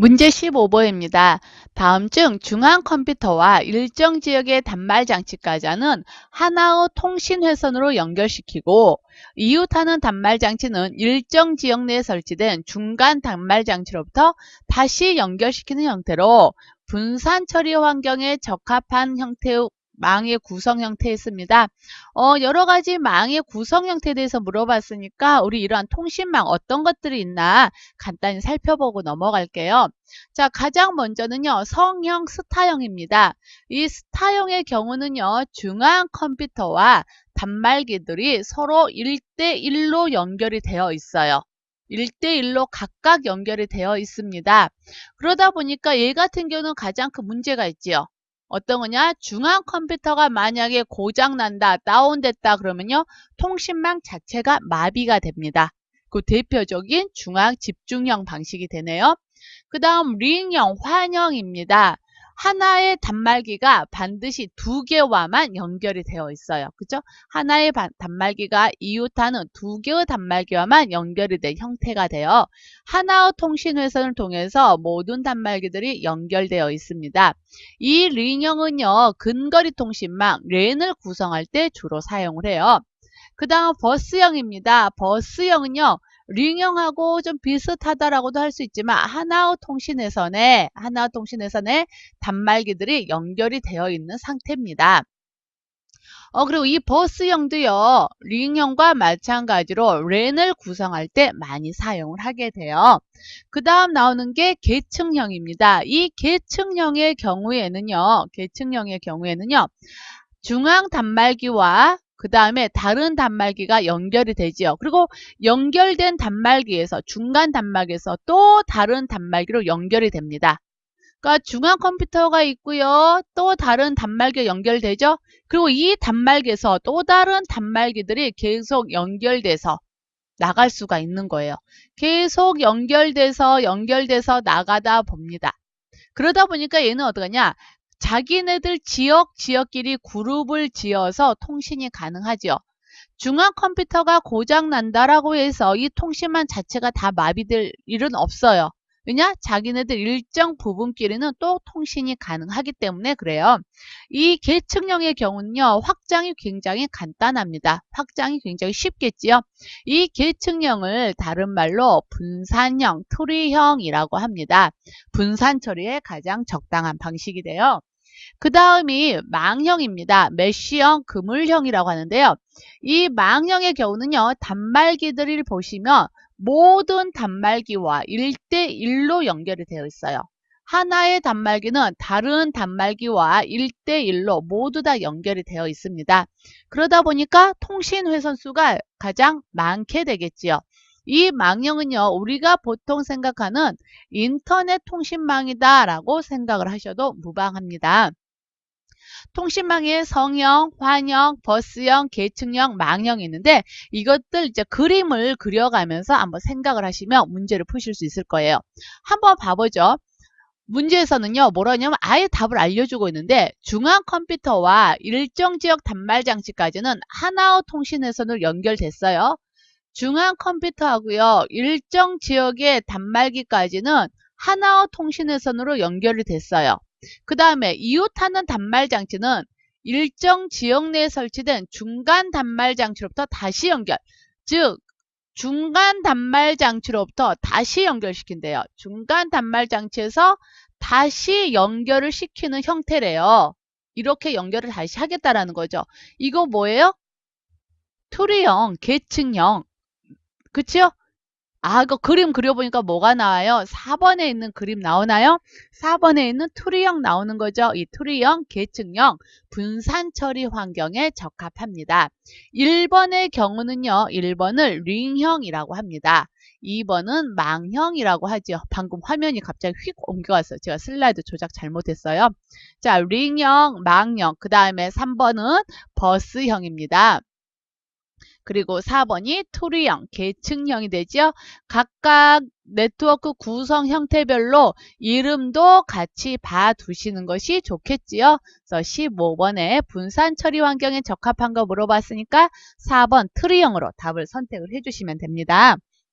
문제 15번입니다. 다음 중 중앙 컴퓨터와 일정 지역의 단말 장치 까지 하는 하나의 통신 회선으로 연결시키고 이웃하는 단말 장치는 일정 지역 내에 설치된 중간 단말 장치로부터 다시 연결시키는 형태로 분산 처리 환경에 적합한 형태의 망의 구성 형태에 있습니다. 어, 여러 가지 망의 구성 형태에 대해서 물어봤으니까 우리 이러한 통신망 어떤 것들이 있나 간단히 살펴보고 넘어갈게요. 자, 가장 먼저는요, 성형 스타형입니다. 이 스타형의 경우는요, 중앙 컴퓨터와 단말기들이 서로 1대1로 연결이 되어 있어요. 1대1로 각각 연결이 되어 있습니다. 그러다 보니까 얘 같은 경우는 가장 큰 문제가 있지요. 어떤 거냐? 중앙 컴퓨터가 만약에 고장 난다, 다운됐다 그러면요. 통신망 자체가 마비가 됩니다. 그 대표적인 중앙 집중형 방식이 되네요. 그 다음 링형, 환형입니다. 하나의 단말기가 반드시 두 개와만 연결이 되어 있어요. 그죠? 하나의 단말기가 이웃하는 두 개의 단말기와만 연결이 된 형태가 되어 하나의 통신회선을 통해서 모든 단말기들이 연결되어 있습니다. 이 링형은요, 근거리 통신망, 랜을 구성할 때 주로 사용을 해요. 그 다음 버스형입니다. 버스형은요, 링형하고 좀 비슷하다라고도 할 수 있지만 하나의 통신회선에 하나의 통신회선에 단말기들이 연결이 되어 있는 상태입니다. 어, 그리고 이 버스형도요, 링형과 마찬가지로 랜을 구성할 때 많이 사용을 하게 돼요. 그 다음 나오는 게 계층형입니다. 이 계층형의 경우에는요, 계층형의 경우에는요, 중앙 단말기와 그 다음에 다른 단말기가 연결이 되지요. 그리고 연결된 단말기에서 중간 단말기에서 또 다른 단말기로 연결이 됩니다. 그러니까 중앙 컴퓨터가 있고요. 또 다른 단말기가 연결되죠. 그리고 이 단말기에서 또 다른 단말기들이 계속 연결돼서 나갈 수가 있는 거예요. 계속 연결돼서 연결돼서 나가다 봅니다. 그러다 보니까 얘는 어떡하냐? 자기네들 지역 지역끼리 그룹을 지어서 통신이 가능하죠. 중앙 컴퓨터가 고장 난다라고 해서 이 통신망 자체가 다 마비될 일은 없어요. 왜냐? 자기네들 일정 부분끼리는 또 통신이 가능하기 때문에 그래요. 이 계층형의 경우는요. 확장이 굉장히 간단합니다. 확장이 굉장히 쉽겠지요. 이 계층형을 다른 말로 분산형, 트리형이라고 합니다. 분산 처리에 가장 적당한 방식이 돼요. 그 다음이 망형입니다. 메쉬형, 그물형이라고 하는데요. 이 망형의 경우는요. 단말기들을 보시면 모든 단말기와 1대1로 연결이 되어 있어요. 하나의 단말기는 다른 단말기와 1대1로 모두 다 연결이 되어 있습니다. 그러다 보니까 통신 회선 수가 가장 많게 되겠지요. 이 망령은요, 우리가 보통 생각하는 인터넷 통신망이다 라고 생각을 하셔도 무방합니다. 통신망에 성형, 환형, 버스형, 계층형, 망형이 있는데 이것들 이제 그림을 그려가면서 한번 생각을 하시면 문제를 푸실 수 있을 거예요. 한번 봐보죠. 문제에서는요, 뭐라냐면 아예 답을 알려주고 있는데 중앙 컴퓨터와 일정 지역 단말 장치까지는 하나의 통신회선으로 연결됐어요. 중앙 컴퓨터하고요. 일정 지역의 단말기까지는 하나의 통신회선으로 연결이 됐어요. 그 다음에 이웃하는 단말 장치는 일정 지역 내에 설치된 중간 단말 장치로부터 다시 연결. 즉 중간 단말 장치로부터 다시 연결시킨대요. 중간 단말 장치에서 다시 연결을 시키는 형태래요. 이렇게 연결을 다시 하겠다라는 거죠. 이거 뭐예요? 트리형, 계층형, 그치요? 아, 이거 그림 그려보니까 뭐가 나와요? 4번에 있는 그림 나오나요? 4번에 있는 투리형 나오는 거죠. 이 투리형, 계층형, 분산 처리 환경에 적합합니다. 1번의 경우는요. 1번을 링형이라고 합니다. 2번은 망형이라고 하죠. 방금 화면이 갑자기 휙 옮겨왔어요. 제가 슬라이드 조작 잘못했어요. 자, 링형, 망형, 그 다음에 3번은 버스형입니다. 그리고 4번이 투리형, 계층형이 되죠. 각각 네트워크 구성 형태별로 이름도 같이 봐두시는 것이 좋겠지요. 그래서 15번에 분산 처리 환경에 적합한 거 물어봤으니까 4번 트리형으로 답을 선택을 해주시면 됩니다.